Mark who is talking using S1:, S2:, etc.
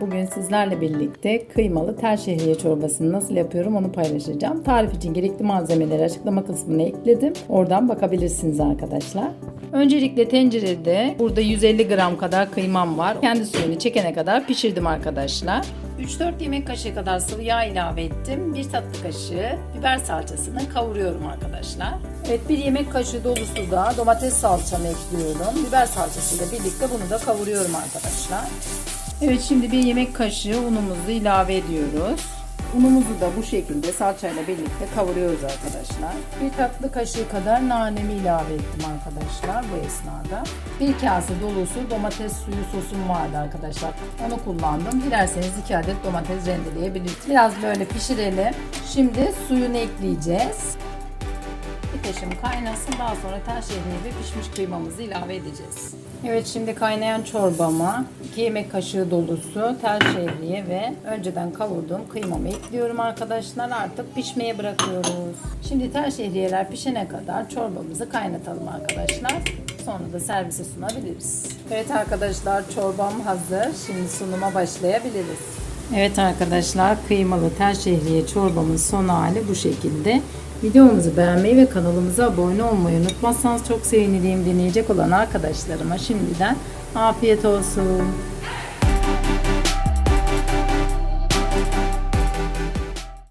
S1: Bugün sizlerle birlikte kıymalı tel şehriye çorbasını nasıl yapıyorum onu paylaşacağım. Tarif için gerekli malzemeleri açıklama kısmına ekledim. Oradan bakabilirsiniz arkadaşlar. Öncelikle tencerede burada 150 gram kadar kıymam var. Kendi suyunu çekene kadar pişirdim arkadaşlar. 3-4 yemek kaşığı kadar sıvı yağ ilave ettim. 1 tatlı kaşığı biber salçasını kavuruyorum arkadaşlar. Evet 1 yemek kaşığı dolusu da domates salçamı ekliyorum. Biber salçasıyla birlikte bunu da kavuruyorum arkadaşlar. Evet şimdi bir yemek kaşığı unumuzu ilave ediyoruz. Unumuzu da bu şekilde salçayla birlikte kavuruyoruz arkadaşlar. Bir tatlı kaşığı kadar nanemi ilave ettim arkadaşlar bu esnada. Bir kase dolusu domates suyu sosum vardı arkadaşlar. Onu kullandım. Dilerseniz iki adet domates rendeleyebilirsiniz. Biraz böyle pişirelim. Şimdi suyunu ekleyeceğiz. Ateşim kaynasın daha sonra tel şehriye ve pişmiş kıymamızı ilave edeceğiz. Evet şimdi kaynayan çorbama 2 yemek kaşığı dolusu tel şehriye ve önceden kavurduğum kıymamı ekliyorum arkadaşlar. Artık pişmeye bırakıyoruz. Şimdi tel şehriyeler pişene kadar çorbamızı kaynatalım arkadaşlar. Sonra da servise sunabiliriz. Evet arkadaşlar çorbam hazır. Şimdi sunuma başlayabiliriz. Evet arkadaşlar kıymalı tel şehriye çorbamın son hali bu şekilde. Videomuzu beğenmeyi ve kanalımıza abone olmayı unutmazsanız çok sevinirim. Deneyecek olan arkadaşlarıma şimdiden afiyet olsun.